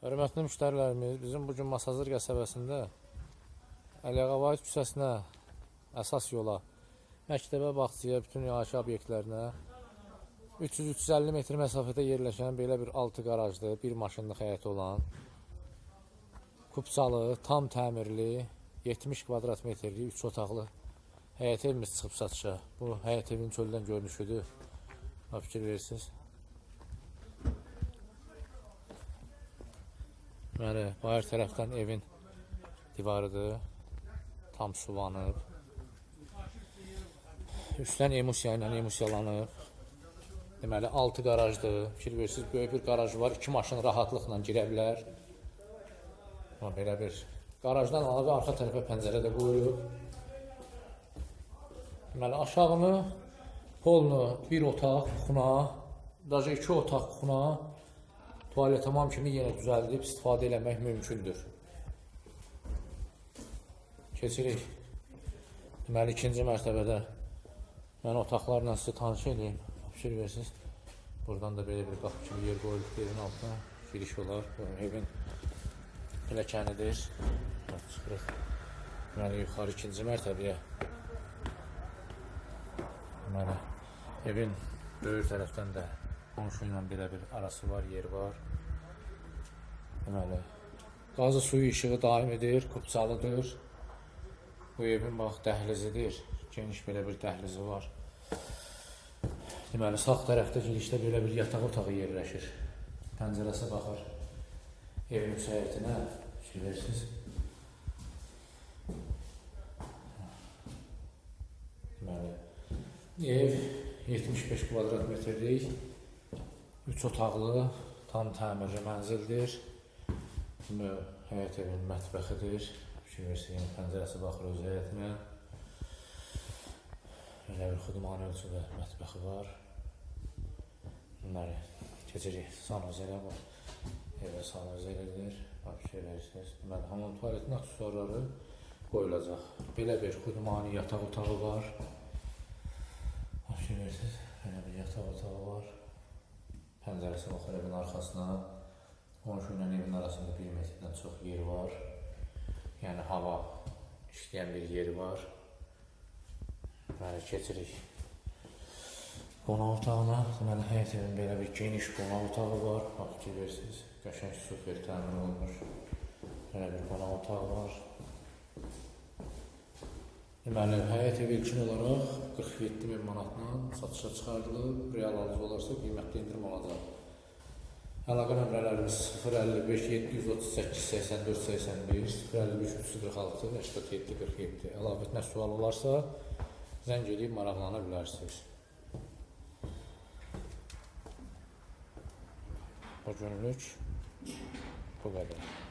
Hörmətli müştərilərimiz, bizim bu gün Masazır qəsəbəsində Əliğabay küçəsinə, əsas yola, məktəbə, bağçaya, bütün yaşayış obyektlərinə 300-350 metr məsafədə yerləşən belə bir altı qarajlı, bir maşınlıq həyəti olan kupçalı, tam təmirli, 70 kvadrat metrli, 3 otaqlı həyət evimiz çıxıb satışa. Bu həyət evinin çöldən görünüşüdür. Ha, fikir verirsiniz. Bəli, bayır tərəfdən evin divarıdır. Tam suvanıb. Üstdən emusiya ilə emusiyalanıb. Deməli, altı qarajdır. Fikir verirsiniz, böyük bir qaraj var. İki maşın rahatlıqla girə bilər. Amma belə bir qarajdan əlavə arxa tərəfə pəncərə də qoyulub. Deməli, aşağını, polnu bir otaq, xuna, daha iki otaq xuna, tualet tamam kimi yenə düzəldib istifadə eləmək mümkündür. Keçirik. Deməli, ikinci mərtəbədə mən otaqlarla sizi tanış edeyim. Fikir versiniz. Buradan da belə bir qapı kimi yer qoyulub evin altına giriş olar. Evin pilləkənidir. Çıxırıq. Deməli, yuxarı ikinci mərtəbəyə. Deməli, evin böyük tərəfdən də qonşu ilə belə bir arası var, yer var. Deməli, qazı suyu işığı daimidir, kupçalıdır. Bu evin bax dəhlizidir. Geniş belə bir dəhlizi var. Deməli, sağ tərəfdə girişdə belə bir yataq otağı yerləşir. Pəncərəsi baxır evin müsaitinə. Verirsiniz. Deməli, ev 75 kvadrat metrlik, 3 otaqlı, tam təmirli mənzildir. Bu həyət evinin mətbəxidir. Yəni pəncərəsi baxır öz həyətinə. Belə bir xudmani ölçüdə mətbəxi var. Bunları keçirik sanozələ var. Evə sanozəlidir. Bax, verirsiniz. Deməli, hamam tualetin aksesuarları qoyulacaq. Belə bir xudmani yataq otağı var. Bax, verirsiniz. Belə bir yataq otağı var. Pəncərəsi baxır evin arxasına. Qonşu ilə evin arasında bir metrdən çox yer var. Yəni hava işləyən bir yeri var. Deməli keçirik. Qonaq otağına, deməli həyət evin belə bir geniş qonaq otağı var. Bax fikir verirsiniz. Qəşəng super təmin olunmuş. Belə bir qonaq otağı var. Deməli, həyət evi ilkin olaraq 47 min manatla satışa çıxardılıb. Real alıcı olarsa qiymətli indirim olacaq. Əlaqə nömrələrimiz 055 738 84 81 055 346 87 47. Əlavə nə sual olarsa zəng edib maraqlana bilərsiniz. Bu günlük bu qədər.